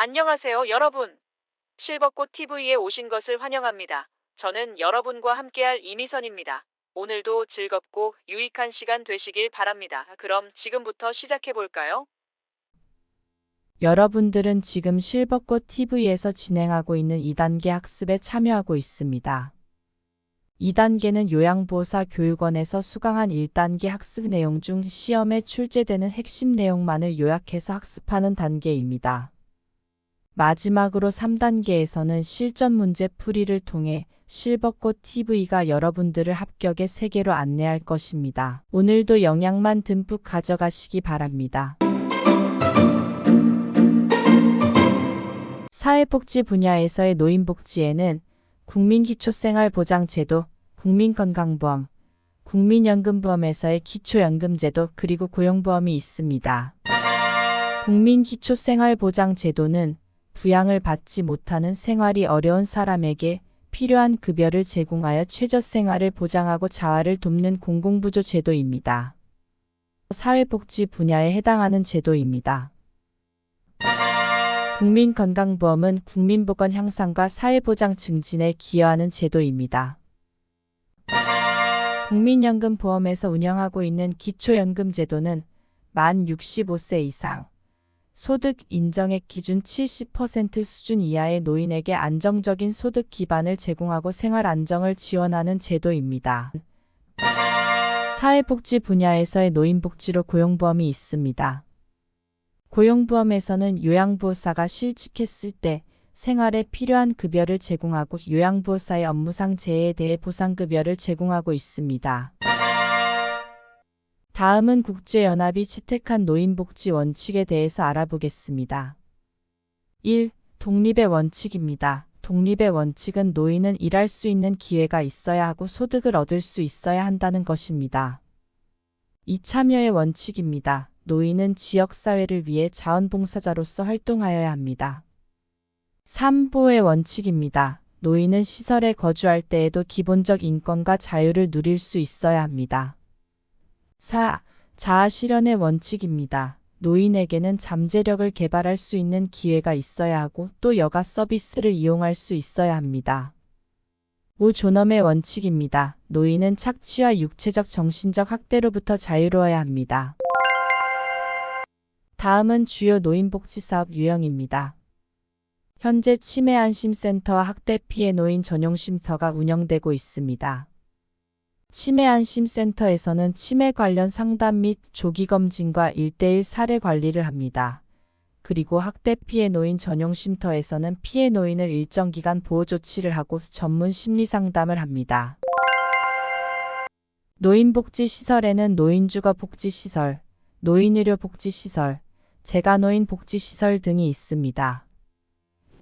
안녕하세요, 여러분. 실버꽃 TV에 오신 것을 환영합니다. 저는 여러분과 함께할 이미선입니다. 오늘도 즐겁고 유익한 시간 되시길 바랍니다. 그럼 지금부터 시작해 볼까요? 여러분들은 지금 실버꽃 TV에서 진행하고 있는 2단계 학습에 참여하고 있습니다. 2단계는 요양보호사 교육원에서 수강한 1단계 학습 내용 중 시험에 출제되는 핵심 내용만을 요약해서 학습하는 단계입니다. 마지막으로 3단계에서는 실전 문제 풀이를 통해 실버꽃 TV가 여러분들을 합격의 세계로 안내할 것입니다. 오늘도 영양만 듬뿍 가져가시기 바랍니다. 사회복지 분야에서의 노인복지에는 국민기초생활보장제도, 국민건강보험, 국민연금보험에서의 기초연금제도 그리고 고용보험이 있습니다. 국민기초생활보장제도는 부양을 받지 못하는 생활이 어려운 사람에게 필요한 급여를 제공하여 최저생활을 보장하고 자활을 돕는 공공부조 제도입니다. 사회복지 분야에 해당하는 제도입니다. 국민건강보험은 국민보건 향상과 사회보장 증진에 기여하는 제도입니다. 국민연금보험에서 운영하고 있는 기초연금 제도는 만 65세 이상, 소득 인정액 기준 70% 수준 이하의 노인에게 안정적인 소득 기반을 제공하고 생활 안정을 지원하는 제도입니다. 사회복지 분야에서의 노인복지로 고용보험이 있습니다. 고용보험에서는 요양보호사가 실직했을 때 생활에 필요한 급여를 제공하고 요양보호사의 업무상 재해에 대해 보상급여를 제공하고 있습니다. 다음은 국제연합이 채택한 노인복지 원칙에 대해서 알아보겠습니다. 1. 독립의 원칙입니다. 독립의 원칙은 노인은 일할 수 있는 기회가 있어야 하고 소득을 얻을 수 있어야 한다는 것입니다. 2. 참여의 원칙입니다. 노인은 지역사회를 위해 자원봉사자로서 활동하여야 합니다. 3. 보호의 원칙입니다. 노인은 시설에 거주할 때에도 기본적 인권과 자유를 누릴 수 있어야 합니다. 4. 자아 실현의 원칙입니다. 노인에게는 잠재력을 개발할 수 있는 기회가 있어야 하고 또 여가 서비스를 이용할 수 있어야 합니다. 5. 존엄의 원칙입니다. 노인은 착취와 육체적 정신적 학대로부터 자유로워야 합니다. 다음은 주요 노인복지 사업 유형입니다. 현재 치매 안심센터와 학대 피해 노인 전용 쉼터가 운영되고 있습니다. 치매 안심센터에서는 치매 관련 상담 및 조기 검진과 1대1 사례 관리를 합니다. 그리고 학대 피해 노인 전용 쉼터에서는 피해 노인을 일정 기간 보호 조치를 하고 전문 심리 상담을 합니다. 노인복지시설에는 노인주거복지시설, 노인의료복지시설, 재가노인 복지시설 등이 있습니다.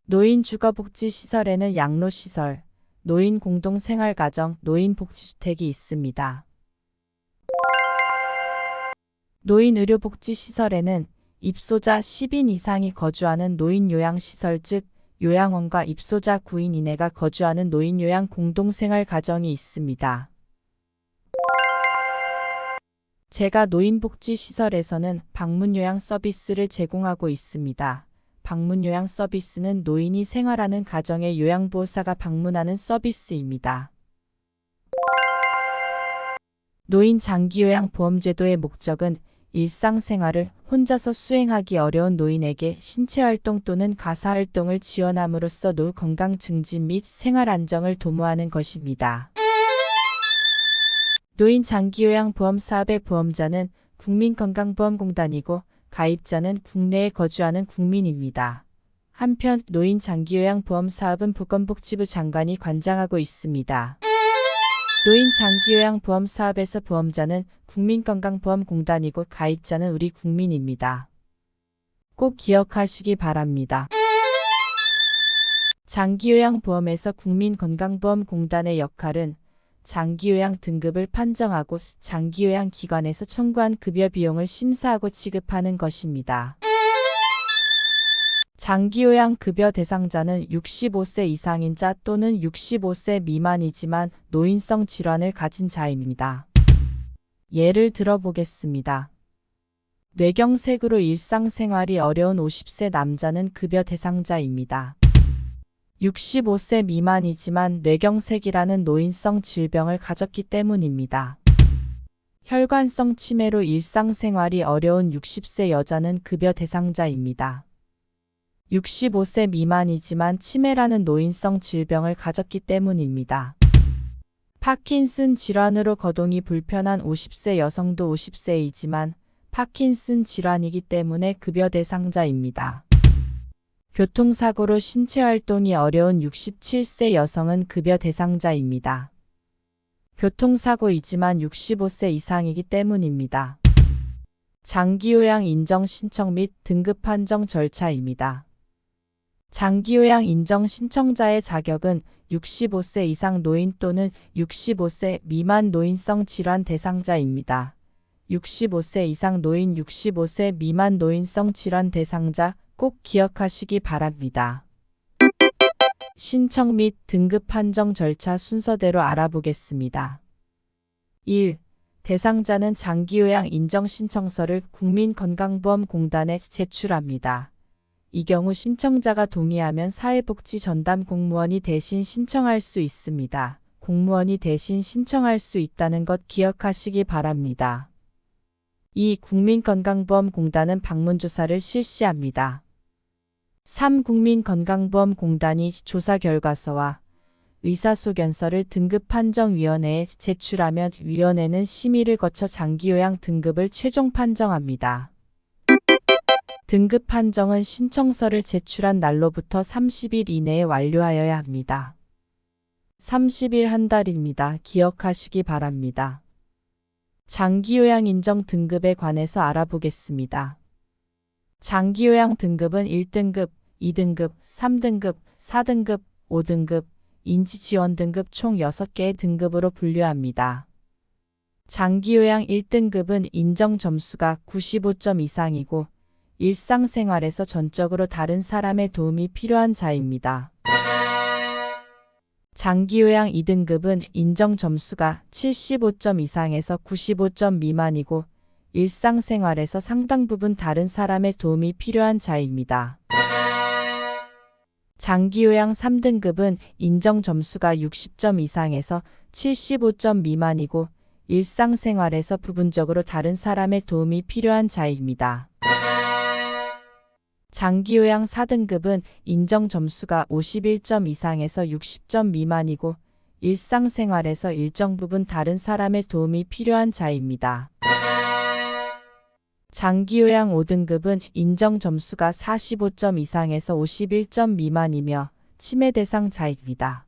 노인주거복지시설에는 양로시설, 노인 공동생활가정, 노인 복지주택이 있습니다. 노인 의료복지시설에는 입소자 10인 이상이 거주하는 노인 요양시설 즉 요양원과 입소자 9인 이내가 거주하는 노인 요양 공동생활 가정이 있습니다. 제가 노인복지시설에서는 방문 요양 서비스를 제공하고 있습니다. 방문 요양 서비스는 노인이 생활하는 가정에 요양보호사가 방문하는 서비스입니다. 노인 장기요양 보험제도의 목적은 일상생활을 혼자서 수행하기 어려운 노인에게 신체활동 또는 가사활동을 지원함으로써 노 건강 증진 및 생활 안정을 도모하는 것입니다. 노인 장기요양 보험 사업의 보험자는 국민건강보험공단이고 가입자는 국내에 거주하는 국민입니다. 한편 노인 장기요양 보험 사업은 보건복지부 장관이 관장하고 있습니다. 노인 장기요양 보험 사업에서 보험자는 국민건강보험공단이고 가입자는 우리 국민입니다. 꼭 기억하시기 바랍니다. 장기요양 보험에서 국민건강보험공단의 역할은 장기요양 등급을 판정하고 장기요양 기관에서 청구한 급여 비용을 심사하고 지급하는 것입니다. 장기요양 급여 대상자는 65세 이상인 자 또는 65세 미만이지만 노인성 질환을 가진 자입니다. 예를 들어 보겠습니다. 뇌경색으로 일상생활이 어려운 50세 남자는 급여 대상자입니다. 65세 미만이지만 뇌경색이라는 노인성 질병을 가졌기 때문입니다. 혈관성 치매로 일상생활이 어려운 60세 여자는 급여 대상자입니다. 65세 미만이지만 치매라는 노인성 질병을 가졌기 때문입니다. 파킨슨 질환으로 거동이 불편한 50세 여성도 50세이지만 파킨슨 질환이기 때문에 급여 대상자입니다. 교통사고로 신체 활동이 어려운 67세 여성은 급여 대상자입니다. 교통사고이지만 65세 이상이기 때문입니다. 장기요양 인정 신청 및 등급 판정 절차입니다. 장기요양 인정 신청자의 자격은 65세 이상 노인 또는 65세 미만 노인성 질환 대상자입니다. 65세 이상 노인 65세 미만 노인성 질환 대상자 꼭 기억하시기 바랍니다. 신청 및 등급 판정 절차 순서대로 알아보겠습니다. 1. 대상자는 장기요양 인정 신청서를 국민건강보험공단에 제출합니다. 이 경우 신청자가 동의하면 사회복지 전담 공무원이 대신 신청할 수 있습니다. 공무원이 대신 신청할 수 있다는 것 기억하시기 바랍니다. 2. 국민건강보험공단은 방문조사를 실시합니다. 3. 국민건강보험공단이 조사 결과서와 의사소견서를 등급판정위원회에 제출하면 위원회는 심의를 거쳐 장기요양 등급을 최종 판정합니다. 등급 판정은 신청서를 제출한 날로부터 30일 이내에 완료하여야 합니다. 30일 한 달입니다. 기억하시기 바랍니다. 장기요양 인정 등급에 관해서 알아보겠습니다. 장기요양 등급은 1등급, 2등급, 3등급, 4등급, 5등급, 인지지원 등급 총 6개의 등급으로 분류합니다. 장기요양 1등급은 인정 점수가 95점 이상이고 일상생활에서 전적으로 다른 사람의 도움이 필요한 자입니다. 장기요양 2등급은 인정 점수가 75점 이상에서 95점 미만이고 일상생활에서 상당 부분 다른 사람의 도움이 필요한 자입니다. 장기요양 3등급은 인정 점수가 60점 이상에서 75점 미만이고 일상생활에서 부분적으로 다른 사람의 도움이 필요한 자입니다. 장기요양 4등급은 인정 점수가 51점 이상에서 60점 미만이고 일상생활에서 일정 부분 다른 사람의 도움이 필요한 자입니다. 장기요양 5등급은 인정 점수가 45점 이상에서 51점 미만이며 치매 대상 자입니다.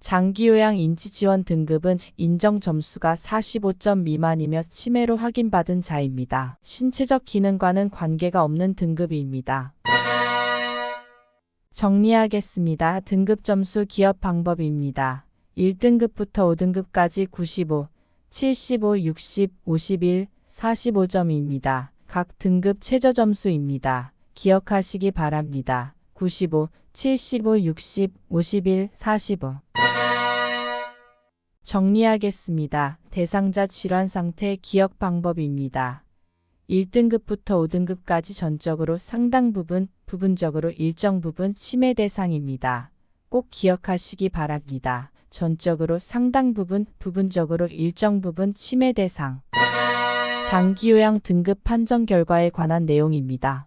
장기요양 인지지원 등급은 인정 점수가 45점 미만이며 치매로 확인받은 자입니다. 신체적 기능과는 관계가 없는 등급입니다. 정리하겠습니다. 등급 점수 기업 방법입니다. 1등급부터 5등급까지 95, 75, 60, 51, 45점입니다. 각 등급 최저 점수입니다. 기억하시기 바랍니다. 95, 75, 60, 51, 45. 정리하겠습니다. 대상자 질환 상태 기억 방법입니다. 1등급부터 5등급까지 전적으로 상당 부분, 부분적으로 일정 부분 치매 대상입니다. 꼭 기억하시기 바랍니다. 전적으로 상당 부분, 부분적으로 일정 부분 치매 대상. 장기요양 등급 판정 결과에 관한 내용입니다.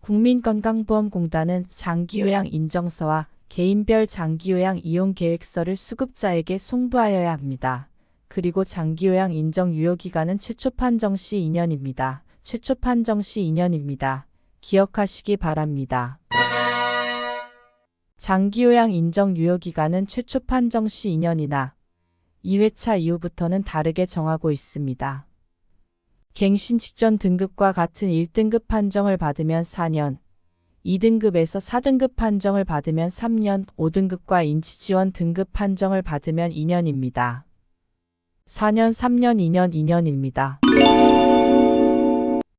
국민건강보험공단은 장기요양 인정서와 개인별 장기요양 이용 계획서를 수급자에게 송부하여야 합니다. 그리고 장기요양 인정 유효기간은 최초 판정 시 2년입니다. 최초 판정 시 2년입니다. 기억하시기 바랍니다. 장기요양 인정 유효기간은 최초 판정 시 2년이나 2회차 이후부터는 다르게 정하고 있습니다. 갱신 직전 등급과 같은 1등급 판정을 받으면 4년, 2등급에서 4등급 판정을 받으면 3년, 5등급과 인치지원 등급 판정을 받으면 2년입니다. 4년, 3년, 2년, 2년입니다.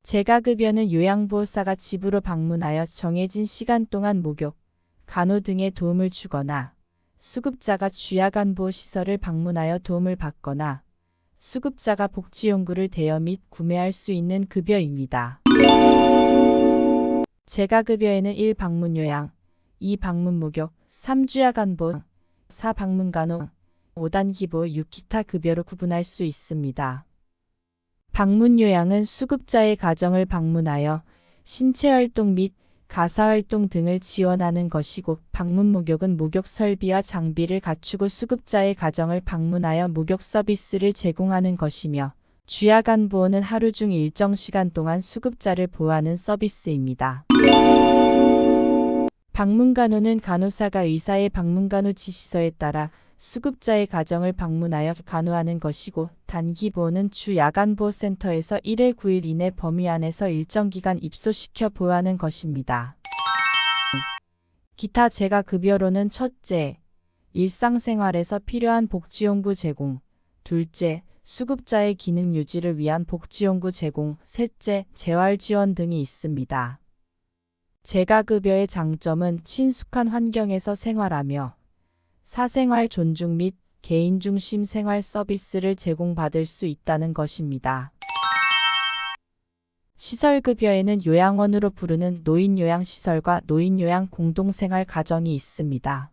재가급여는 요양보호사가 집으로 방문하여 정해진 시간 동안 목욕, 간호 등의 도움을 주거나 수급자가 쥐약안보시설을 방문하여 도움을 받거나 수급자가 복지용구를 대여 및 구매할 수 있는 급여입니다. 재가급여에는 1. 방문 요양, 2. 방문 목욕, 3. 주야간 보, 4. 방문 간호, 5단 기보 6 기타 급여로 구분할 수 있습니다. 방문 요양은 수급자의 가정을 방문하여 신체활동 및 가사활동 등을 지원하는 것이고 방문 목욕은 목욕 설비와 장비를 갖추고 수급자의 가정을 방문하여 목욕 서비스를 제공하는 것이며 주야간 보호는 하루 중 일정 시간 동안 수급자를 보호하는 서비스입니다. 방문간호는 간호사가 의사의 방문간호 지시서에 따라 수급자의 가정을 방문하여 간호하는 것이고 단기 보호는 주 야간 보호센터에서 1일 9일 이내 범위 안에서 일정 기간 입소시켜 보호하는 것입니다. 기타 재가 급여로는 첫째, 일상생활에서 필요한 복지용구 제공, 둘째, 수급자의 기능 유지를 위한 복지용구 제공, 셋째, 재활 지원 등이 있습니다. 재가급여의 장점은 친숙한 환경에서 생활하며 사생활 존중 및 개인 중심 생활 서비스를 제공받을 수 있다는 것입니다. 시설급여에는 요양원으로 부르는 노인요양시설과 노인요양 공동생활 가정이 있습니다.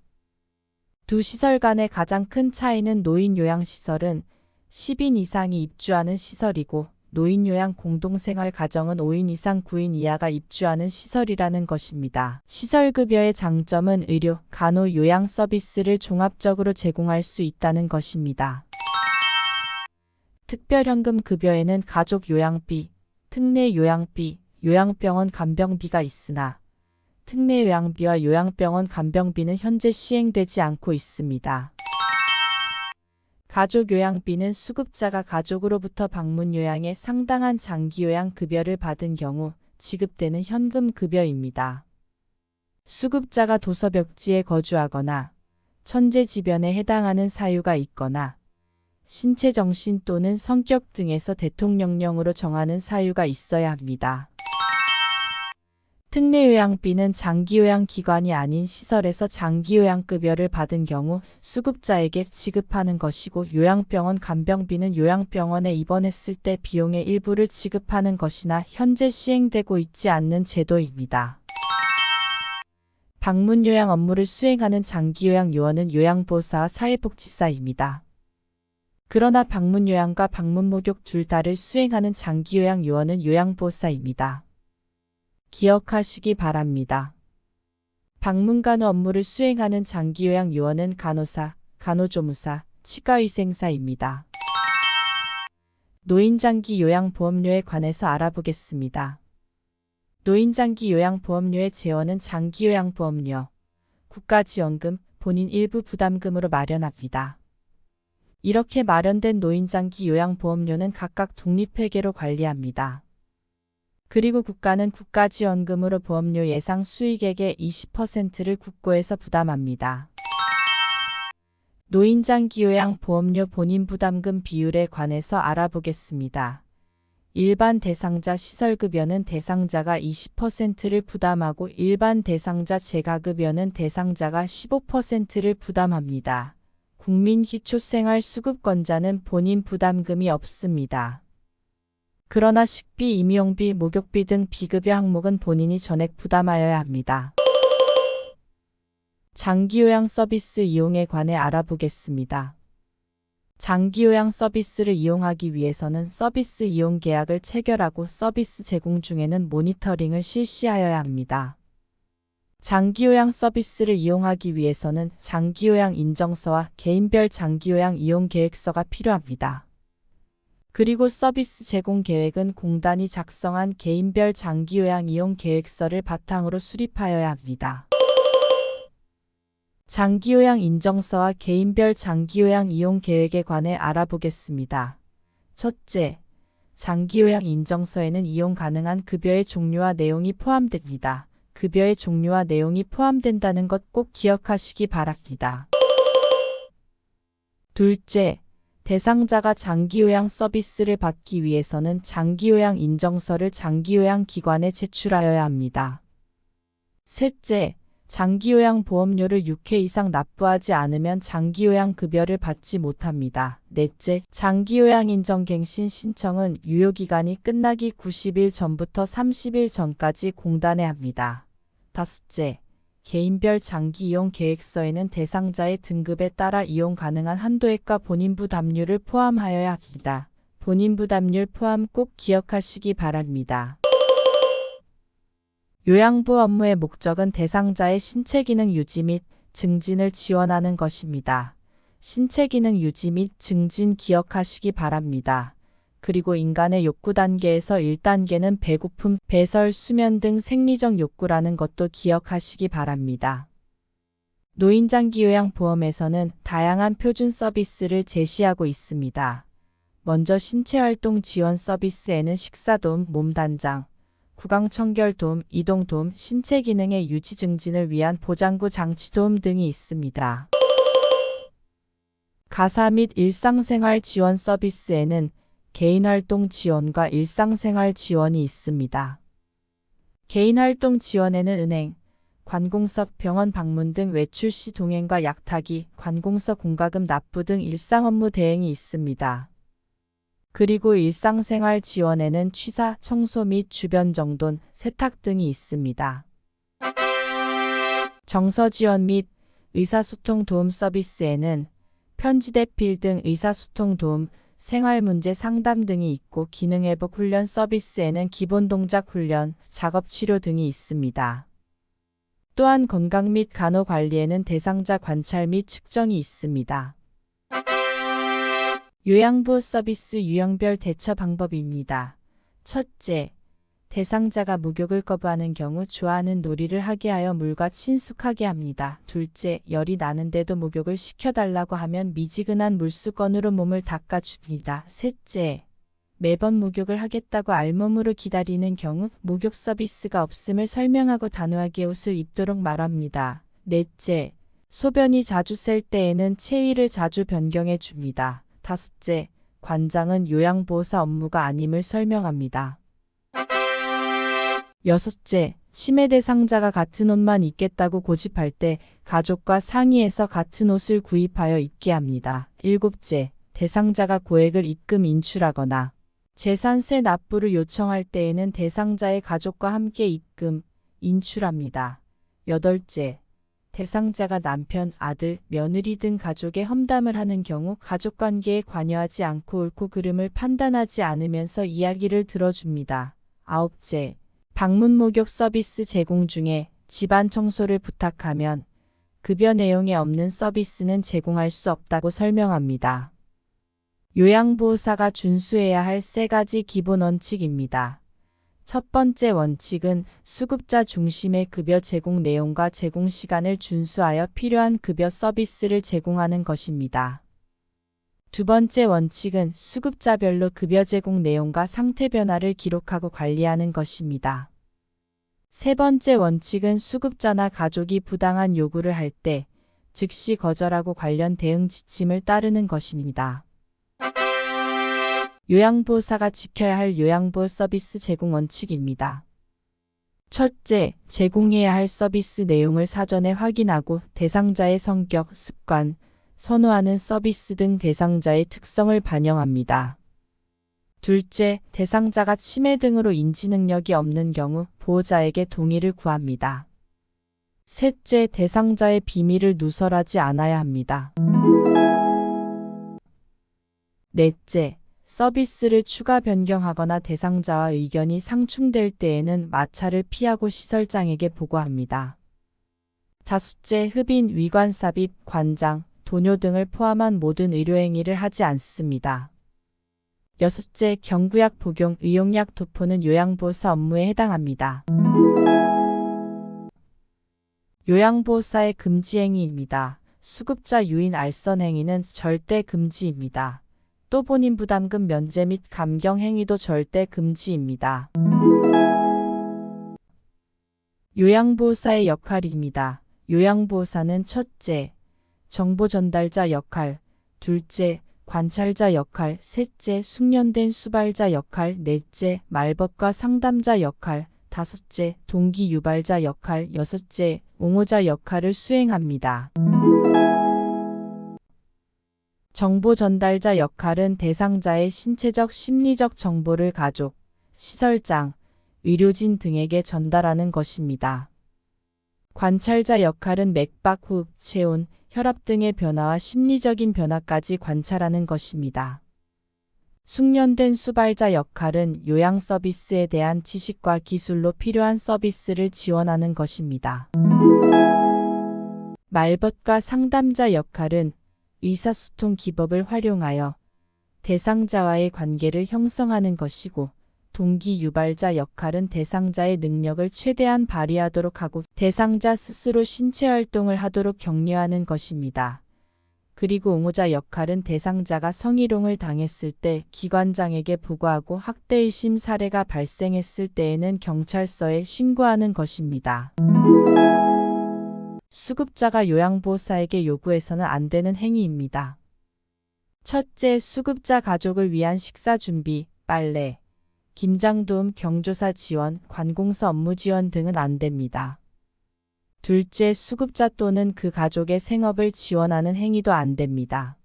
두 시설 간의 가장 큰 차이는 노인요양시설은 10인 이상이 입주하는 시설이고 노인요양 공동생활 가정은 5인 이상 9인 이하가 입주하는 시설이라는 것입니다. 시설급여의 장점은 의료, 간호, 요양 서비스를 종합적으로 제공할 수 있다는 것입니다. 특별현금 급여에는 가족 요양비, 특례 요양비, 요양병원 간병비가 있으나 특례 요양비와 요양병원 간병비는 현재 시행되지 않고 있습니다. 가족 요양비는 수급자가 가족으로부터 방문 요양에 상당한 장기 요양 급여를 받은 경우 지급되는 현금 급여입니다. 수급자가 도서벽지에 거주하거나 천재지변에 해당하는 사유가 있거나 신체 정신 또는 성격 등에서 대통령령으로 정하는 사유가 있어야 합니다. 특례요양비는 장기요양기관이 아닌 시설에서 장기요양급여를 받은 경우 수급자에게 지급하는 것이고 요양병원 간병비는 요양병원에 입원했을 때 비용의 일부를 지급하는 것이나 현재 시행되고 있지 않는 제도입니다. 방문요양 업무를 수행하는 장기요양 요원은 요양보호사와 사회복지사입니다. 그러나 방문요양과 방문목욕 둘 다를 수행하는 장기요양 요원은 요양보호사입니다. 기억하시기 바랍니다. 방문간호 업무를 수행하는 장기요양 요원은 간호사, 간호조무사, 치과위생사입니다. 노인장기 요양보험료에 관해서 알아보겠습니다. 노인장기 요양보험료의 재원은 장기요양보험료, 국가지원금, 본인 일부 부담금으로 마련합니다. 이렇게 마련된 노인장기 요양보험료는 각각 독립회계로 관리합니다. 그리고 국가는 국가지원금으로 보험료 예상 수익액의 20%를 국고에서 부담합니다. 노인장 기요양 보험료 본인 부담금 비율에 관해서 알아보겠습니다. 일반 대상자 시설급여는 대상자가 20%를 부담하고 일반 대상자 재가급여는 대상자가 15%를 부담합니다. 국민기초생활수급권자는 본인 부담금이 없습니다. 그러나 식비, 임용비, 목욕비 등 비급여 항목은 본인이 전액 부담하여야 합니다. 장기요양 서비스 이용에 관해 알아보겠습니다. 장기요양 서비스를 이용하기 위해서는 서비스 이용 계약을 체결하고 서비스 제공 중에는 모니터링을 실시하여야 합니다. 장기요양 서비스를 이용하기 위해서는 장기요양 인정서와 개인별 장기요양 이용 계획서가 필요합니다. 그리고 서비스 제공 계획은 공단이 작성한 개인별 장기 요양 이용 계획서를 바탕으로 수립하여야 합니다. 장기요양 인정서와 개인별 장기요양 이용 계획에 관해 알아보겠습니다. 첫째, 장기요양 인정서에는 이용 가능한 급여의 종류와 내용이 포함됩니다. 급여의 종류와 내용이 포함된다는 것 꼭 기억하시기 바랍니다. 둘째, 대상자가 장기요양 서비스를 받기 위해서는 장기요양 인정서를 장기요양 기관에 제출하여야 합니다. 셋째, 장기요양 보험료를 6회 이상 납부하지 않으면 장기요양 급여를 받지 못합니다. 넷째, 장기요양 인정 갱신 신청은 유효기간이 끝나기 90일 전부터 30일 전까지 공단에 합니다. 다섯째, 개인별 장기 이용 계획서에는 대상자의 등급에 따라 이용 가능한 한도액과 본인 부담률을 포함하여야 합니다. 본인 부담률 포함 꼭 기억하시기 바랍니다. 요양부 업무의 목적은 대상자의 신체 기능 유지 및 증진을 지원하는 것입니다. 신체 기능 유지 및 증진 기억하시기 바랍니다. 그리고 인간의 욕구 단계에서 1단계는 배고픔, 배설, 수면 등 생리적 욕구라는 것도 기억하시기 바랍니다. 노인장기요양보험에서는 다양한 표준 서비스를 제시하고 있습니다. 먼저 신체활동 지원 서비스에는 식사도움, 몸단장, 구강청결도움, 이동도움, 신체 기능의 유지 증진을 위한 보장구 장치도움 등이 있습니다. 가사 및 일상생활 지원 서비스에는 개인활동 지원과 일상생활 지원이 있습니다. 개인활동 지원에는 은행, 관공서, 병원 방문 등 외출 시 동행과 약타기, 관공서 공과금 납부 등 일상 업무 대행이 있습니다. 그리고 일상생활 지원에는 취사, 청소 및 주변 정돈, 세탁 등이 있습니다. 정서 지원 및 의사소통 도움 서비스에는 편지대필 등 의사소통 도움, 생활 문제 상담 등이 있고 기능 회복 훈련 서비스에는 기본 동작 훈련, 작업 치료 등이 있습니다. 또한 건강 및 간호 관리에는 대상자 관찰 및 측정이 있습니다. 요양보호 서비스 유형별 대처 방법입니다. 첫째, 대상자가 목욕을 거부하는 경우 좋아하는 놀이를 하게 하여 물과 친숙하게 합니다. 둘째, 열이 나는데도 목욕을 시켜달라고 하면 미지근한 물수건으로 몸을 닦아줍니다. 셋째, 매번 목욕을 하겠다고 알몸으로 기다리는 경우 목욕 서비스가 없음을 설명하고 단호하게 옷을 입도록 말합니다. 넷째, 소변이 자주 셀 때에는 체위를 자주 변경해 줍니다. 다섯째, 관장은 요양보호사 업무가 아님을 설명합니다. 여섯째, 치매 대상자가 같은 옷만 입겠다고 고집할 때 가족과 상의해서 같은 옷을 구입하여 입게 합니다. 일곱째, 대상자가 고액을 입금 인출하거나 재산세 납부를 요청할 때에는 대상자의 가족과 함께 입금, 인출합니다. 여덟째, 대상자가 남편, 아들, 며느리 등 가족의 험담을 하는 경우 가족관계에 관여하지 않고 옳고 그름을 판단하지 않으면서 이야기를 들어줍니다. 아홉째, 방문 목욕 서비스 제공 중에 집안 청소를 부탁하면 급여 내용에 없는 서비스는 제공할 수 없다고 설명합니다. 요양보호사가 준수해야 할 세 가지 기본 원칙입니다. 첫 번째 원칙은 수급자 중심의 급여 제공 내용과 제공 시간을 준수하여 필요한 급여 서비스를 제공하는 것입니다. 두 번째 원칙은 수급자별로 급여 제공 내용과 상태 변화를 기록하고 관리하는 것입니다. 세 번째 원칙은 수급자나 가족이 부당한 요구를 할 때 즉시 거절하고 관련 대응 지침을 따르는 것입니다. 요양보호사가 지켜야 할 요양보호 서비스 제공 원칙입니다. 첫째, 제공해야 할 서비스 내용을 사전에 확인하고 대상자의 성격, 습관, 선호하는 서비스 등 대상자의 특성을 반영합니다. 둘째, 대상자가 치매 등으로 인지 능력이 없는 경우 보호자에게 동의를 구합니다. 셋째, 대상자의 비밀을 누설하지 않아야 합니다. 넷째, 서비스를 추가 변경하거나 대상자와 의견이 상충될 때에는 마찰을 피하고 시설장에게 보고합니다. 다섯째, 흡인, 위관 삽입, 관장, 도뇨 등을 포함한 모든 의료행위를 하지 않습니다. 여섯째, 경구약 복용, 의용약 도포는 요양보호사 업무에 해당합니다. 요양보호사의 금지행위입니다. 수급자 유인 알선 행위는 절대 금지입니다. 또 본인 부담금 면제 및 감경 행위도 절대 금지입니다. 요양보호사의 역할입니다. 요양보호사는 첫째, 정보 전달자 역할, 둘째, 관찰자 역할, 셋째, 숙련된 수발자 역할, 넷째, 말벗과 상담자 역할, 다섯째, 동기 유발자 역할, 여섯째, 옹호자 역할을 수행합니다. 정보 전달자 역할은 대상자의 신체적, 심리적 정보를 가족, 시설장, 의료진 등에게 전달하는 것입니다. 관찰자 역할은 맥박, 호흡, 체온, 혈압 등의 변화와 심리적인 변화까지 관찰하는 것입니다. 숙련된 수발자 역할은 요양 서비스에 대한 지식과 기술로 필요한 서비스를 지원하는 것입니다. 말벗과 상담자 역할은 의사소통 기법을 활용하여 대상자와의 관계를 형성하는 것이고 동기 유발자 역할은 대상자의 능력을 최대한 발휘하도록 하고 대상자 스스로 신체 활동을 하도록 격려하는 것입니다. 그리고 옹호자 역할은 대상자가 성희롱을 당했을 때 기관장에게 보고하고 학대의심 사례가 발생했을 때에는 경찰서에 신고하는 것입니다. 수급자가 요양보호사에게 요구해서는 안 되는 행위입니다. 첫째, 수급자 가족을 위한 식사 준비, 빨래, 김장 도움, 경조사 지원, 관공서 업무 지원 등은 안 됩니다. 둘째, 수급자 또는 그 가족의 생업을 지원하는 행위도 안 됩니다.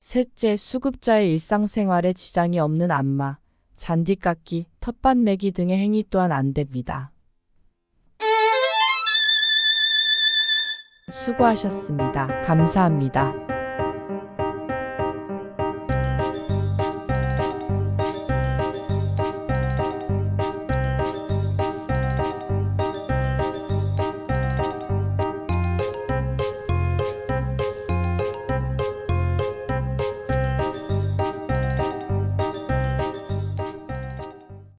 셋째, 수급자의 일상생활에 지장이 없는 안마, 잔디 깎기, 텃밭 매기 등의 행위 또한 안 됩니다. 수고하셨습니다. 감사합니다.